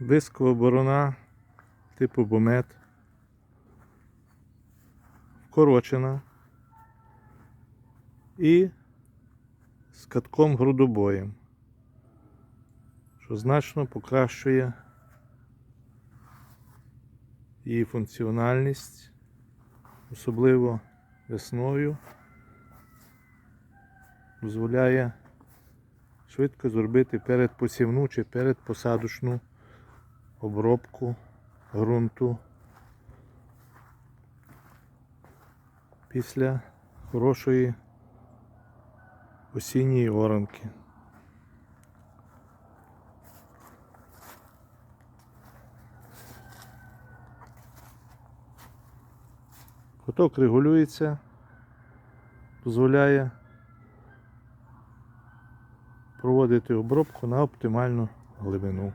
Дискова борона типу бомет. Вкорочена. І з катком грудобоєм, що значно покращує її функціональність, особливо весною, дозволяє швидко зробити передпосівну чи передпосадочну обробку ґрунту після хорошої осінньої оранки. Куток регулюється, дозволяє проводити обробку на оптимальну глибину.